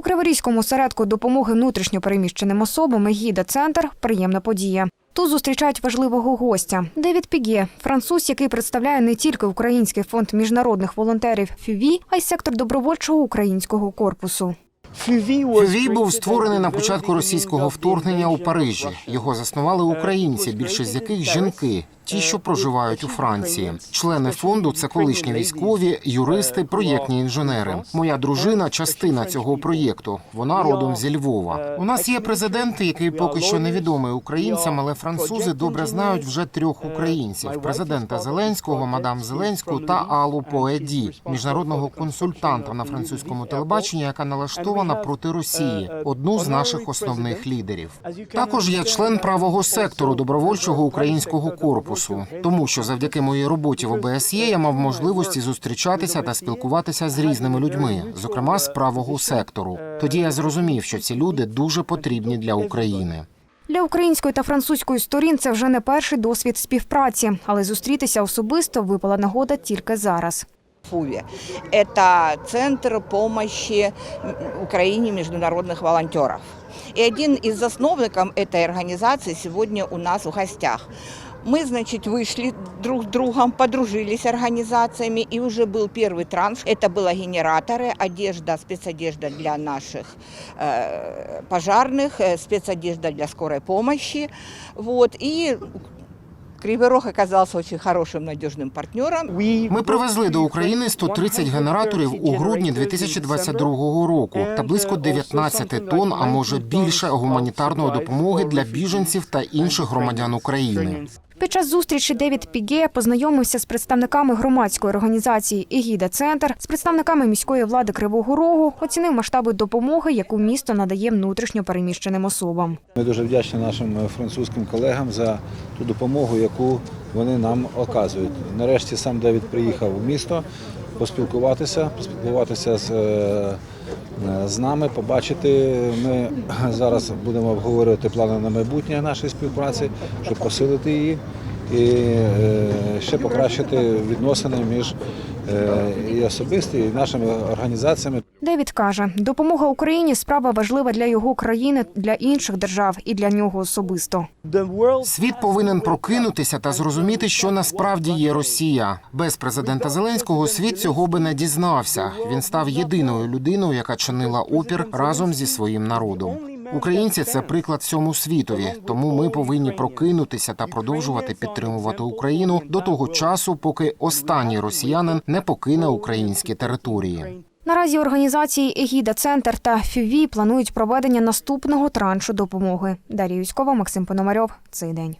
У Криворізькому осередку допомоги внутрішньопереміщеним особам «Егіда Центр приємна подія. Тут зустрічають важливого гостя Девід Піге, француз, який представляє не тільки Український фонд міжнародних волонтерів ФЮВІ, а й сектор добровольчого українського корпусу. Фювій був створений на початку російського вторгнення у Парижі. Його заснували українці, більшість з яких жінки, ті, що проживають у Франції. Члени фонду це колишні військові, юристи, проєктні інженери. Моя дружина частина цього проєкту. Вона родом зі Львова. У нас є президент, який поки що невідомий українцям, але французи добре знають вже трьох українців: президента Зеленського, мадам Зеленську та Аллу Поеді, міжнародного консультанта на французькому телебаченні, яка налаштована проти Росії, одну з наших основних лідерів. Також я член правого сектору добровольчого українського корпусу, тому що завдяки моїй роботі в ОБСЄ я мав можливості зустрічатися та спілкуватися з різними людьми, зокрема з правого сектору. Тоді я зрозумів, що ці люди дуже потрібні для України. Для української та французької сторін це вже не перший досвід співпраці, але зустрітися особисто випала нагода тільки зараз. ФУВе. Это Центр помощи м, Украине международных волонтеров. И один из засновников этой организации сегодня у нас в гостях. Мы, значит, вышли друг с другом, подружились с организациями, и уже был первый транш. Это было генераторы, одежда, спецодежда для наших э, пожарных, э, спецодежда для скорой помощи. Вот. И Кривый Рог оказался очень хорошим, надежным партнером. Ми привезли до України 130 генераторів у грудні 2022 року та близько 19 тонн, а може більше гуманітарної допомоги для біженців та інших громадян України. Під час зустрічі Девід Піге познайомився з представниками громадської організації «Егіда Центр, з представниками міської влади Кривого Рогу, оцінив масштаби допомоги, яку місто надає внутрішньо переміщеним особам. Ми дуже вдячні нашим французьким колегам за ту допомогу, яку вони нам оказують. Нарешті сам Девід приїхав у місто поспілкуватися, поспілкуватися з, е, з нами, побачити. Ми зараз будемо обговорювати плани на майбутнє нашої співпраці, щоб посилити її і е, ще покращити відносини між е, і особисті, і нашими організаціями. Девід каже, допомога Україні справа важлива для його країни, для інших держав і для нього особисто. Світ повинен прокинутися та зрозуміти, що насправді є Росія. Без президента Зеленського світ цього би не дізнався. Він став єдиною людиною, яка чинила опір разом зі своїм народом. Українці це приклад всьому світові. Тому ми повинні прокинутися та продовжувати підтримувати Україну до того часу, поки останній росіянин не покине українські території. Наразі організації «Егіда Центр та ФЮВІ планують проведення наступного траншу допомоги. Дарія Юськова, Максим Пономарьов. Цей день.